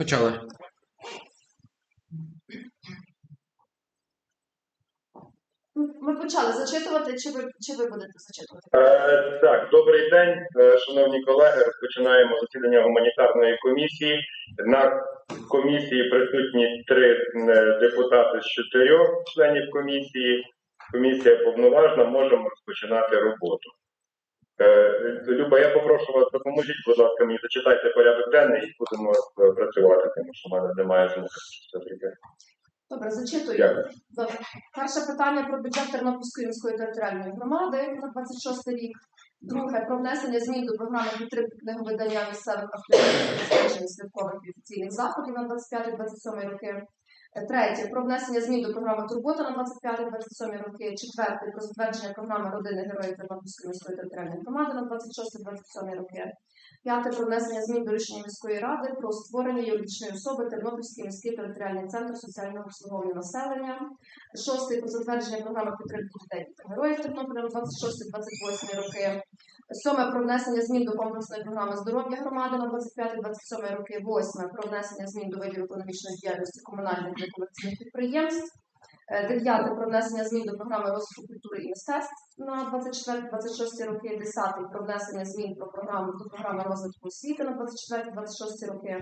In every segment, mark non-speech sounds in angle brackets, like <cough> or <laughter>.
Почали. Ми почали зачитувати, чи ви, чи ви будете зачитувати? Е, Так, добрий день, е, шановні колеги. Розпочинаємо засідання гуманітарної комісії. На комісії присутні три е, депутати з чотирьох членів комісії. Комісія повноважна, можемо розпочинати роботу. Е, Люба, я попрошу вас, допоможіть, будь ласка, мені зачитайте порядок денний і будемо е, працювати, тому що в мене немає це зробити. Добре, зачитую. Дякую. Добре. Перше питання про бюджет Тернопільської міської територіальної громади на 26 рік. Друге про внесення змін до програми підтримки книговидання місцевих авторів святкових і офіційних заходів на 25-27 роки. Третє про внесення змін до програми Турбота на 25-27 роки. Четверте про затвердження програми родини героїв Тернопільської міської територіальної громади на 26-27 роки. П'яте про внесення змін до рішення міської ради про створення юридичної особи Тернопільський міський територіальний центр соціального обслуговування населення. Шостий про затвердження програми підтримки дітей та героїв Тернополя на 26-28 роки. Сьоме про внесення змін до комплексної програми здоров'я громади на 25-27 роки. Восьме про внесення змін до видів економічної діяльності комунальних та комерційних підприємств. Е, Дев'яте про внесення змін до програми розвитку культури і мистецтв на 24-26 роки. Десятий про внесення змін про програму до програми розвитку освіти на 24-26 роки.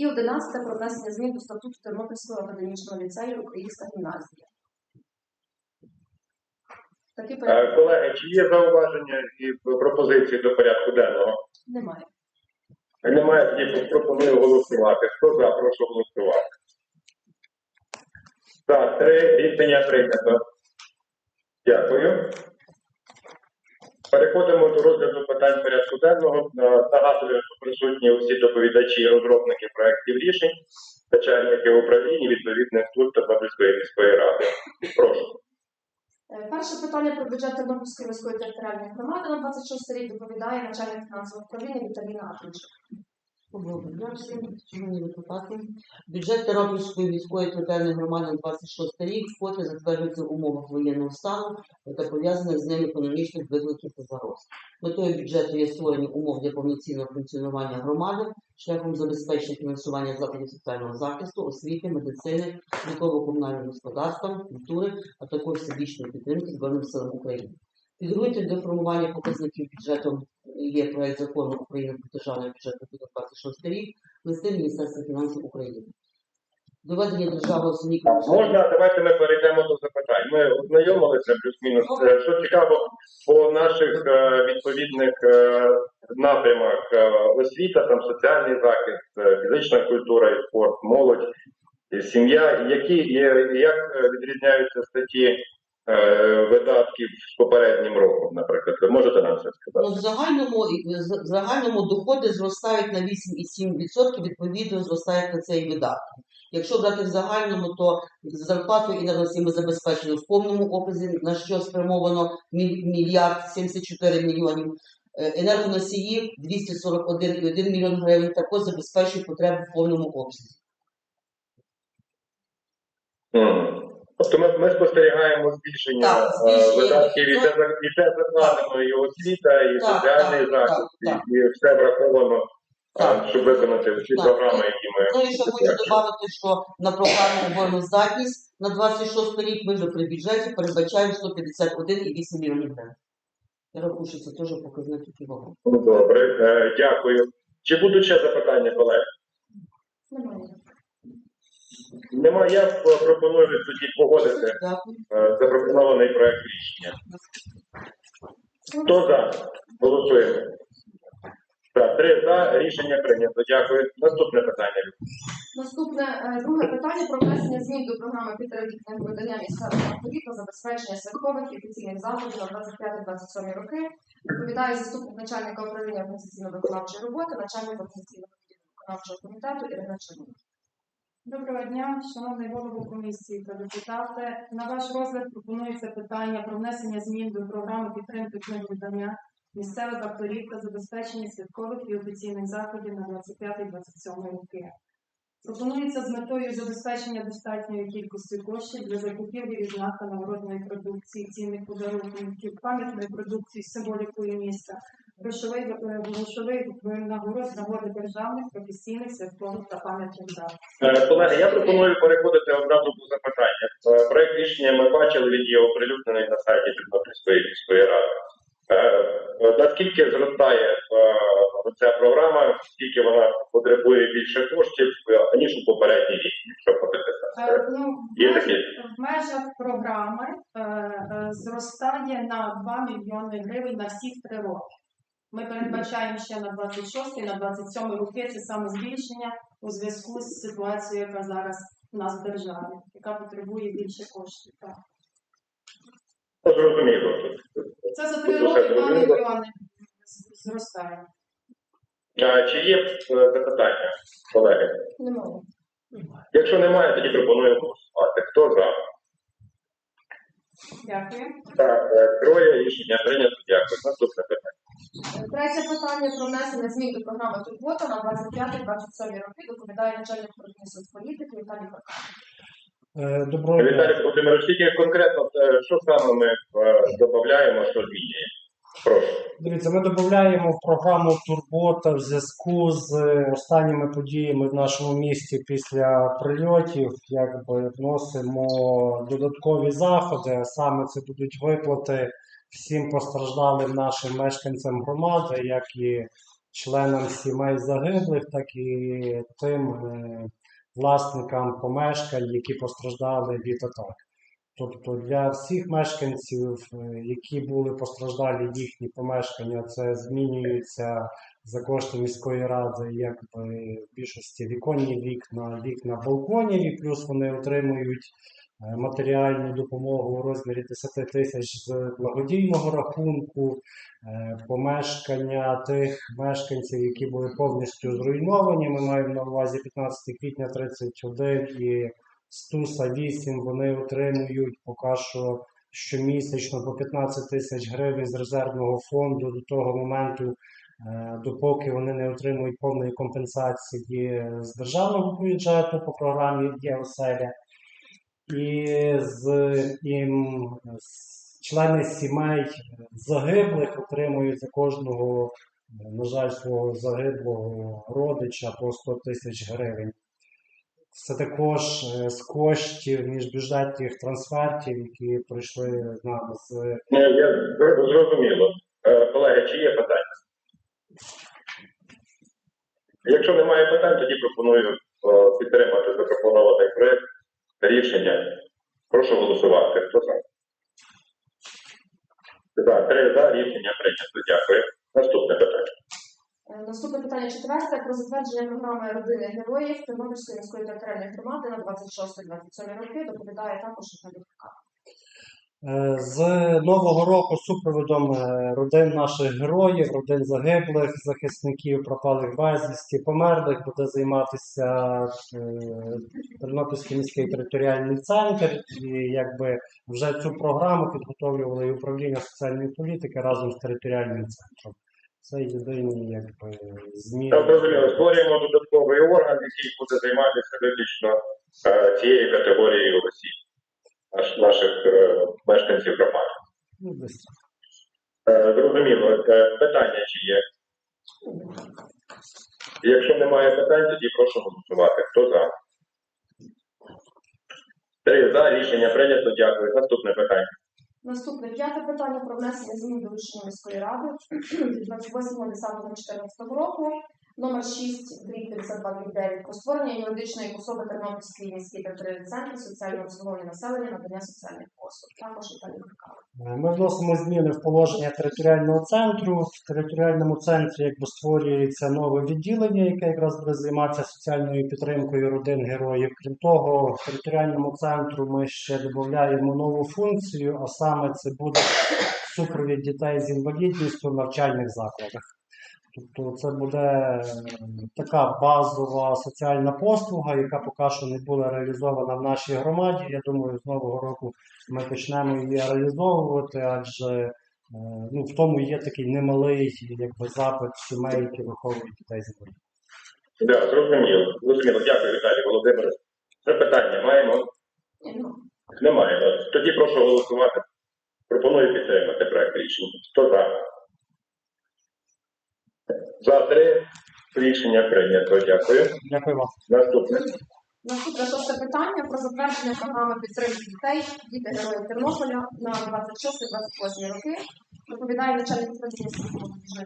І одинадцяте про внесення змін до статуту Тернопільського академічного ліцею Українська гімназія. Такі порядки Е, Колеги, чи є зауваження і пропозиції до порядку денного? немає. Немає тоді пропоную голосувати. Хто за, прошу голосувати. Так, три рішення прийнято. Дякую. Переходимо до розгляду питань порядку денного. Е, Нагадую, що присутні усі доповідачі і розробники проєктів рішень, начальники управління відповідних служб Тернопільської міської ради. Прошу. Е, Перше питання про бюджет Тернопільської міської територіальної громади на 26 рік доповідає начальник фінансового управління Віталіна Атунчик. Бюджет Тернопільської міської територіальної громади на 26 рік вкотре затверджується в умовах воєнного стану та пов'язаних з ним економічних викликів та загроз. Метою бюджету є створення умов для повноцінного функціонування громади шляхом забезпечення фінансування закладів соціального захисту, освіти, медицини, житлово-комунального господарства, культури, а також всебічної підтримки Збройним силам України. Підґрунтям для формування показників бюджету є проект закону України про державний бюджет на 2026 рік, листи Міністерства фінансів України. Доведення державного суміку Можна, давайте ми перейдемо до запитань. Ми ознайомилися плюс-мінус. Е, Що цікаво, по наших е, відповідних е, напрямах е, освіта, там соціальний захист, фізична культура і спорт, молодь, сім'я. Які є, як відрізняються статті видатків з попереднім роком, наприклад? Ви можете нам це сказати? Ну, в загальному, в загальному доходи зростають на 8,7%, відповідно зростають на цей видатки. Якщо брати в загальному, то зарплату і ми забезпечені в повному обсязі, на що спрямовано міль- мільярд 74 мільйонів. Е, Енергоносії 241,1 мільйон гривень також забезпечують потреби в повному обсязі. Тобто ми, ми спостерігаємо збільшення, Так, е, збільшення видатків і ну, це, за- і це закладено і освіта, і соціальний захист. І, і все враховано, е, Так. щоб виконати всі Так. програми, які ми Ну і ще хочу додати, що на програму обороноздатність на 26 рік ми вже при бюджеті передбачаємо 151,8 мільйонів гривень. Я рахую, що це теж показник який вагомий. Ну, Добре, е, дякую. Чи будуть ще запитання, колеги? Немає. Я пропоную тоді погодити е, запропонований проект рішення. Хто за? Голосуємо. Так, три за, рішення прийнято. Дякую. Наступне питання. Наступне е, друге питання про внесення змін до програми підтримки книговидання місцевих авторів та забезпечення святкових і офіційних заходів на 25-27 роки. Доповідає заступник начальника управління організаційно-виконавчої роботи, начальник організаційного виконавчого комітету Ірина Чернова. Доброго дня, шановний голово комісії та депутати. На ваш розгляд пропонується питання про внесення змін до програми підтримки книговидання місцевих авторів та забезпечення святкових і офіційних заходів на 25-27 роки. Пропонується з метою забезпечення достатньої кількості коштів для закупівлі відзнак та нагородної продукції, цінних подарунків, пам'ятної продукції з символікою міста, грошовий грошовий винагород з нагоди державних, професійних, святкових та пам'ятних дат. Е, Колеги, я пропоную переходити одразу до запитання. Е, Проект рішення ми бачили, він є оприлюднений на сайті Тернопільської міської ради. Е, Наскільки зростає ця програма, скільки вона потребує більше коштів, аніж у попередній рік, якщо подивитися? Ну, в Є межах- такі? в межах програми е, е, зростає на 2 мільйони гривень на всіх три роки. Ми передбачаємо ще на 26 і на 27 роки це саме збільшення у зв'язку з ситуацією, яка зараз у нас в державі, яка потребує більше коштів. Так. Зрозуміло. Це за три роки 2 мільйони зростає. Е, Чи є е, запитання, колеги? Немає. Якщо немає, тоді пропоную голосувати. Хто за? Дякую. Так, е, троє рішення прийнято. Дякую. Наступне питання. Третє питання про внесення змін до програми Турбота на 25-27 роки доповідає начальник управління соцполітики Віталій Фаркан. Е, Доброго дня. Віталій Володимирович, тільки конкретно, е, що саме ми е, додаємо, що змінюємо? Прошу. Дивіться, ми додаємо в програму Турбота в зв'язку з е, останніми подіями в нашому місті після прильотів. Якби вносимо додаткові заходи, а саме це будуть виплати всім постраждалим нашим мешканцям громади, як і членам сімей загиблих, так і тим е, власникам помешкань, які постраждали від атак. Тобто для всіх мешканців, е, які були постраждалі їхні помешкання, це змінюється за кошти міської ради, якби в більшості віконні вікна, вікна балконів, і плюс вони отримують матеріальну допомогу у розмірі 10 тисяч з благодійного рахунку, е, помешкання тих мешканців, які були повністю зруйновані. Ми маємо на увазі 15 квітня 31 і Стуса 8 вони отримують поки що щомісячно по 15 тисяч гривень з резервного фонду до того моменту, е, допоки вони не отримують повної компенсації з державного бюджету по програмі «Є оселя». І з їм з- члени сімей загиблих отримують за кожного, е, на жаль, свого загиблого родича по 100 тисяч гривень. Це також е, з коштів міжбюджетних трансфертів, які прийшли нам з Ну, я зрозуміло. Е, Колеги, чи є питання? Якщо немає питань, тоді пропоную е, підтримати запропонований проект рішення. Прошу голосувати. Хто за? За, три за, рішення прийнято. Дякую. Наступне питання. Е, Наступне питання четверте про затвердження програми родини героїв Тернопільської міської територіальної громади на 26-27 роки доповідає також. Е, З нового року супроводом е, родин наших героїв, родин загиблих, захисників, пропалих безвісті, померлих буде займатися е, Тернопільський міський територіальний центр. І якби вже цю програму підготовлювали і управління соціальної політики разом з територіальним центром. Це єдині якби зміни. Створюємо додатковий орган, який буде займатися виключно е, цією категорією осіб, наш, наших е, мешканців громади. Ну, Е, Зрозуміло. Е, Питання чи є? Якщо немає питань, тоді прошу голосувати. Хто за? Три за. Рішення прийнято. Дякую. Наступне питання. Наступне п'яте питання про внесення змін до рішення міської ради від 28.10.14 року номер 6 52 про створення юридичної особи Тернопільський міський територіальний центр соціального обслуговування населення надання соціальних послуг. Також Фаркан. Е, Ми вносимо зміни в положення територіального центру. В територіальному центрі якби створюється нове відділення, яке якраз буде займатися соціальною підтримкою родин героїв. Крім того, в територіальному центру ми ще додаємо нову функцію, а саме це буде супровід дітей з інвалідністю в навчальних закладах. Тобто це буде така базова соціальна послуга, яка поки що не була реалізована в нашій громаді. Я думаю, з нового року ми почнемо її реалізовувати, адже е, ну, в тому є такий немалий якби, запит сімей, які виховують дітей з інвалідністю. Да, зрозуміло. Зрозуміло. Дякую, Віталій Володимирович. Запитання маємо? Ну, Немає. Тоді прошу голосувати. Пропоную підтримати проект рішення. Хто за? За три рішення прийнято. Дякую. Дякую вам. Наступне. Наступне шосте питання про затвердження програми підтримки дітей, діти героїв Тернополя на 26-28 роки. Доповідає начальник управління служби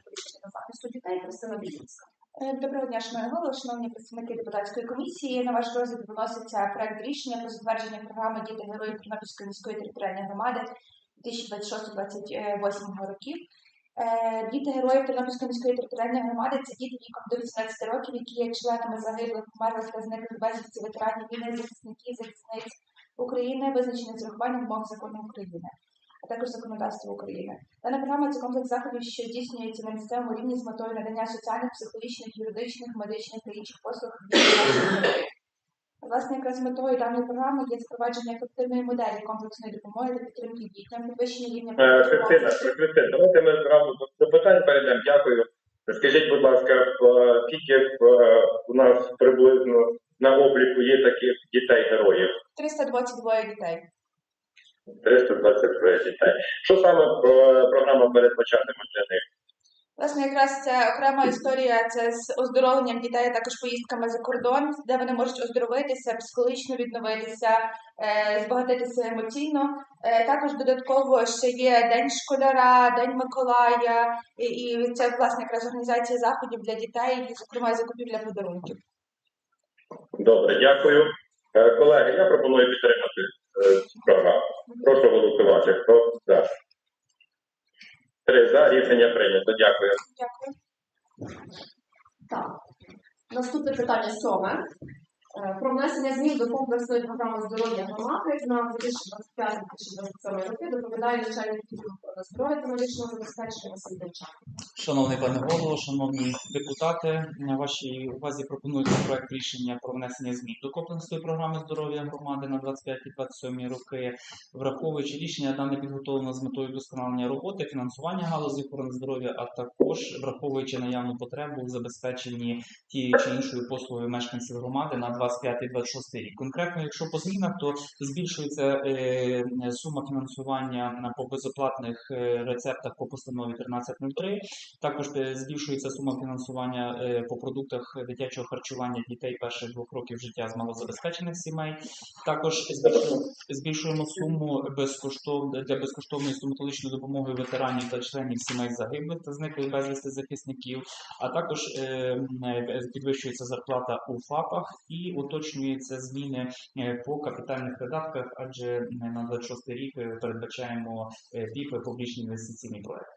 політики захисту дітей Христина Білінська. Е, Доброго дня, шановні голови, шановні представники депутатської комісії. На ваш розгляд виноситься проект рішення про затвердження програми Діти героїв Тернопільської міської територіальної громади 2026-2028 років. Е, Діти героїв Тернопільської міської територіальної громади це діти віком до 18 років, які є членами загиблих, померлих та зниклих безвісті ветеранів війни, захисників, захисниць України, визначених з урахуванням вимог закону України, а також законодавства України. Дана програма це комплекс заходів, що здійснюється на місцевому рівні з метою надання соціальних, психологічних, юридичних, медичних та інших послуг. дітям. Власне, якраз метою даної програми є запровадження ефективної моделі комплексної допомоги та підтримки дітям, підвищення рівня Е, Христина, Христина, давайте ми зразу до запитань перейдемо. Дякую. Скажіть, будь ласка, е, скільки е, у нас приблизно на обліку є таких дітей-героїв? 322 дітей. 323 дітей. Що саме програма передбачатиме для них? Власне, якраз це окрема історія це з оздоровленням дітей, також поїздками за кордон, де вони можуть оздоровитися, психологічно відновитися, е, збагатитися емоційно. Е, Також додатково ще є День школяра, День Миколая, і, це власне якраз організація заходів для дітей, і, зокрема закупівля подарунків. Добре, дякую. Е, Колеги, я пропоную підтримати цю програму. Прошу голосувати. Хто за? Три за рішення прийнято. Дякую. Дякую. Так. Наступне питання сьоме. Е, Про внесення змін до комплексної програми здоров'я громади на 2025-2027 роки доповідає начальник здоров'я та медичного забезпечення Василь. Шановний пане голово, шановні депутати, на вашій увазі пропонується проект рішення про внесення змін до комплексної програми здоров'я громади на 25-27 роки, враховуючи рішення, дане підготовлено з метою вдосконалення роботи, фінансування галузі охорони здоров'я, а також враховуючи наявну потребу в забезпеченні тією чи іншою послугою мешканців громади на 25-26 рік. Конкретно, якщо по змінах, то збільшується е, сума фінансування на по безоплатних е, рецептах по постанові 1303. Також е, збільшується сума фінансування по продуктах дитячого харчування дітей перших двох років життя з малозабезпечених сімей. Також збільшуємо, суму безкоштов для безкоштовної стоматологічної допомоги ветеранів та членів сімей загиблих та зниклих безвісти захисників. А також підвищується зарплата у ФАПах і уточнюються зміни е, по капітальних видатках, адже на 26 рік е, передбачаємо е, ПІП публічні інвестиційні проекти.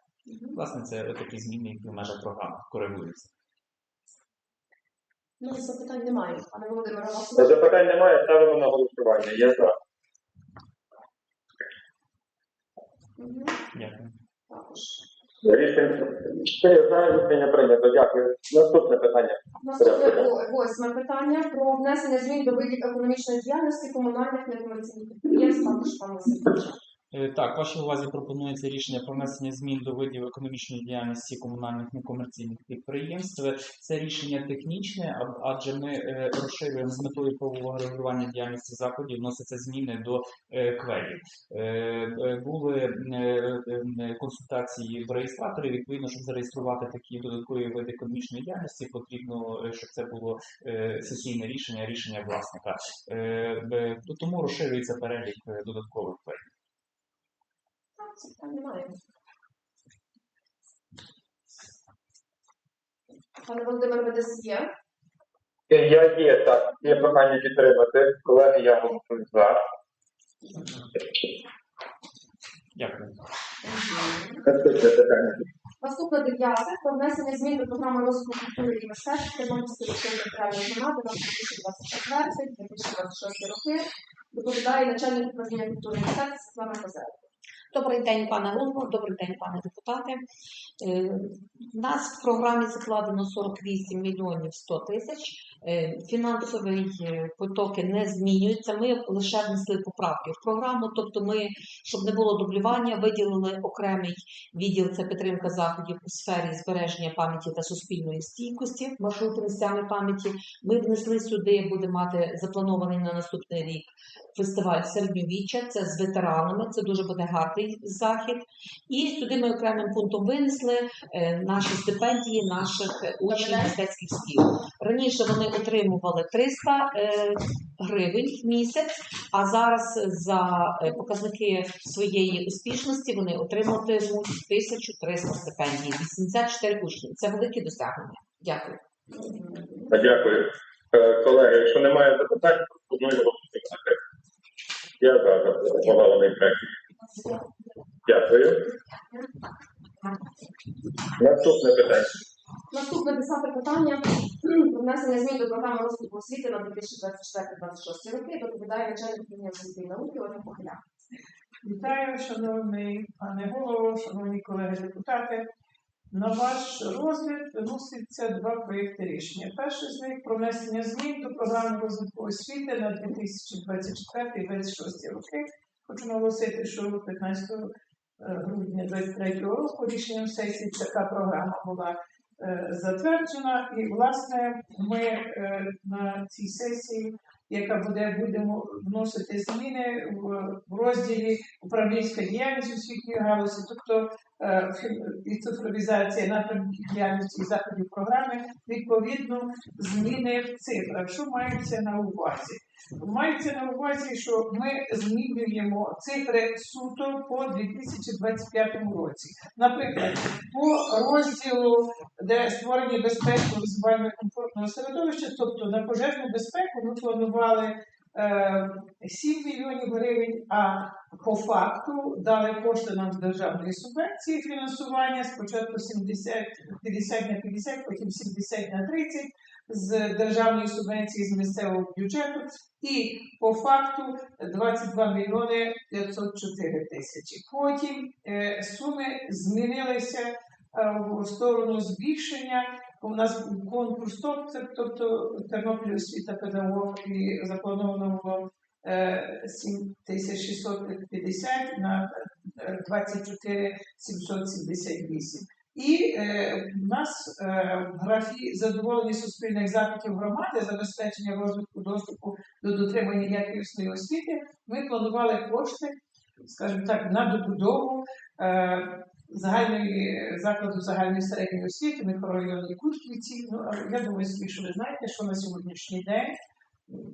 Власне, це такі зміни, які в межах програми коригуються. Ну, запитань немає. Пане Володимире, вас Запитань немає, ставимо на голосування. Я за. Дякую. також. Рішення Чотири за рішення прийнято. Дякую. Наступне питання. Наступне восьме питання про внесення змін до видів економічної діяльності комунальних некомерційних підприємств. Також пана. Е, Так, вашій увазі пропонується рішення про внесення змін до видів економічної діяльності комунальних некомерційних підприємств. Це рішення технічне, адже ми е, розширюємо з метою правового регулювання діяльності закладів, вносяться зміни до е, квелів. Е, е, Були е, е, консультації в реєстраторі. Відповідно, щоб зареєструвати такі додаткові види економічної діяльності, потрібно, е, щоб це було е, сесійне рішення, рішення власника. Е, е, Тому розширюється перелік е, додаткових квелів. Так, запитань немає. Пане Володимире, ви десь є? Я є так. Є прохання підтримати. Колеги, я голосую за. Дякую. Наступне дев'яте про внесення змін до програми розвитку культури і мистецтв Тернопільської територіальної громади на 2024-2026 роки. Доповідає начальник управління культури і мистецтв Світлана Козел. Добрий день, пане голово, добрий день, пане депутати. Е, У нас в програмі закладено 48 мільйонів 100 тисяч. Е, Фінансові е, потоки не змінюються. Ми лише внесли поправки в програму, тобто ми, щоб не було дублювання, виділили окремий відділ це підтримка заходів у сфері збереження пам'яті та суспільної стійкості маршрути місцями пам'яті. Ми внесли сюди, буде мати запланований на наступний рік фестиваль середньовіччя. Це з ветеранами. Це дуже буде гарний захід. І сюди ми окремим пунктом винесли е, наші стипендії наших учнів мистецьких шкіл. Раніше вони отримували 300 е, гривень в місяць, а зараз за е, показники своєї успішності вони отриматимуть 1300 стипендій, 84 учні. Це великі досягнення. Дякую. Дякую. Е, Колеги, якщо немає запитань, пропоную голосувати. Я за запропонований проект. Дякую. Наступне питання. Наступне десяте питання <clears throat> про внесення змін до програми розвитку освіти на 2024-2026 роки. Доповідає начальник управління освіти і науки Олег Похиляк. Вітаю, шановний пане голово, шановні колеги депутати. На ваш розгляд виноситься два проєкти рішення. Перший з них про внесення змін до програми розвитку освіти на 2024-2026 роки. Хочу наголосити, що 15 грудня 2023 року рішенням сесії така програма була затверджена. І, власне, ми е, на цій сесії, яка буде, будемо вносити зміни в, розділі управлінська діяльність освітньої галузі, тобто е, і цифровізація напрямків діяльності і заходів програми, відповідно, зміни в цифрах. Що мається на увазі? Мається на увазі, що ми змінюємо цифри суто по 2025 році. Наприклад, по розділу, де створення безпеки визивання комфортного середовища, тобто на пожежну безпеку, ми планували е, 7 мільйонів гривень, а по факту дали кошти нам з державної субвенції фінансування, спочатку 70, 50 на 50, потім 70 на 30 з державної субвенції з місцевого бюджету, і по факту 22 мільйони 504 тисячі. Потім е, суми змінилися е, в сторону збільшення. У нас конкурс ТОП, тобто Тернопіль освіта педагог, і заплановано було е, 7650 на е, 24 778. І е, в нас е, в графі задоволення суспільних запитів громади, забезпечення розвитку доступу до дотримання якісної освіти, ми планували кошти, скажімо так, на добудову е, загальної закладу загальної середньої освіти мікрорайону Кушківці. Ну, я думаю, що ви знаєте, що на сьогоднішній день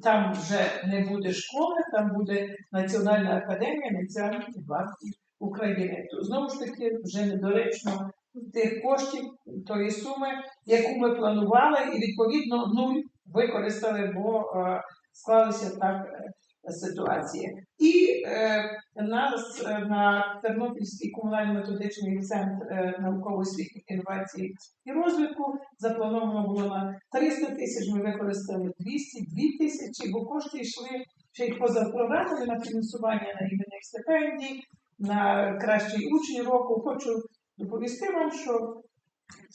там вже не буде школи, там буде Національна академія національних гвардії України. То знову ж таки вже недоречно тих коштів, тої суми, яку ми планували, і відповідно нуль використали, бо е, склалися так е, ситуації. І е, нас е, на Тернопільський комунально-методичний центр е, науково-освітніх інновацій і розвитку заплановано було на 300 тисяч, ми використали 200, 2 тисячі, бо кошти йшли ще й поза програмою на фінансування на іменних стипендій, на кращий учень року. Хочу доповісти вам, що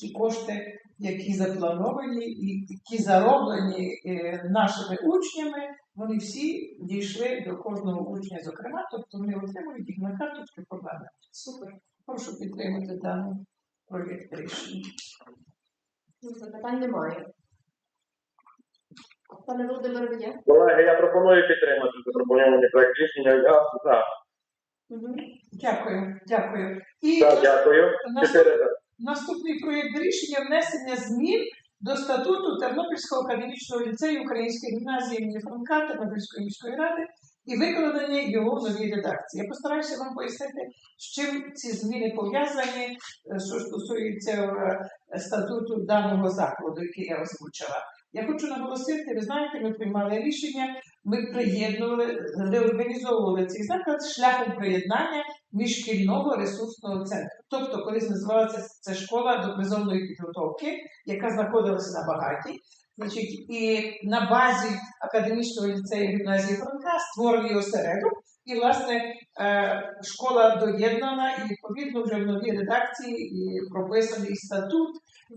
ті кошти, які заплановані і які зароблені е, нашими учнями, вони всі дійшли до кожного учня, зокрема, тобто вони отримують їх на карточки проблеми. Супер. Прошу підтримати даний проєкт рішення. Ну, Запитань немає. Пане Володимире, є? Колеги, я пропоную підтримати запропонований проект рішення. Я за. Дякую, дякую. І Так, дякую. нас- наступний проєкт рішення внесення змін до статуту Тернопільського академічного ліцею Української гімназії імені Франка Тернопільської міської ради і викладення його в новій редакції. Я постараюся вам пояснити, з чим ці зміни пов'язані, е, що стосується е, статуту даного закладу, який я озвучила. Я хочу наголосити, ви знаєте, ми приймали рішення, ми приєднували, реорганізовували цей заклад шляхом приєднання міжшкільного ресурсного центру. Тобто, колись називалася це школа допризовної підготовки, яка знаходилася на багаті. Значить, і на базі академічного ліцею гімназії Франка створили осередок, І, власне, е, школа доєднана і відповідно вже в новій редакції і прописаний статут.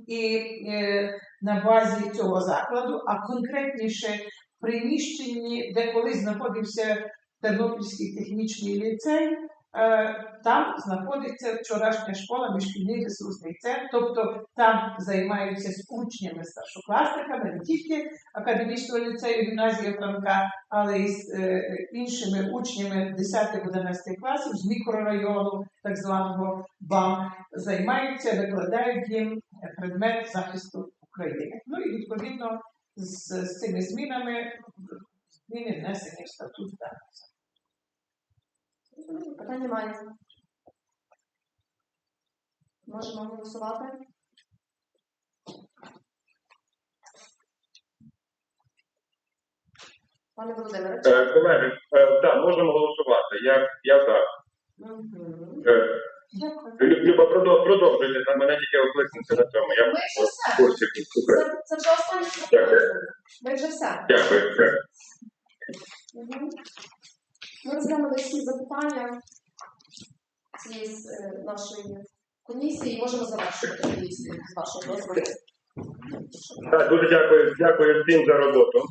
І е, на базі цього закладу, а конкретніше приміщенні, де колись знаходився Тернопільський технічний ліцей, е, там знаходиться вчорашня школа, міжшкільний ресурсний центр, тобто там займаються з учнями, старшокласниками, не тільки академічного ліцею гімназії Франка, але й з е, іншими учнями 10-11 класів з мікрорайону, так званого БАМ, займаються, викладають їм предмет захисту України. Ну і відповідно з, з цими змінами зміни внесені в статут. даного Питань немає. Можемо голосувати. Пане Володимире, Е, Колеги, е, так, можемо голосувати. Я, я за. Мгм. Дякую. Люба, продовжуйте, на мене тільки окликнути на цьому. Я Ми вже в все. курсі. Це, це вже останнє Дякую. Ми вже все. Дякую. Дякую. Мгм. Ми розглянули всі запитання цієї е, нашої комісії і можемо завершувати комісію з вашого дозволу. Так, дуже дякую, дякую всім за роботу.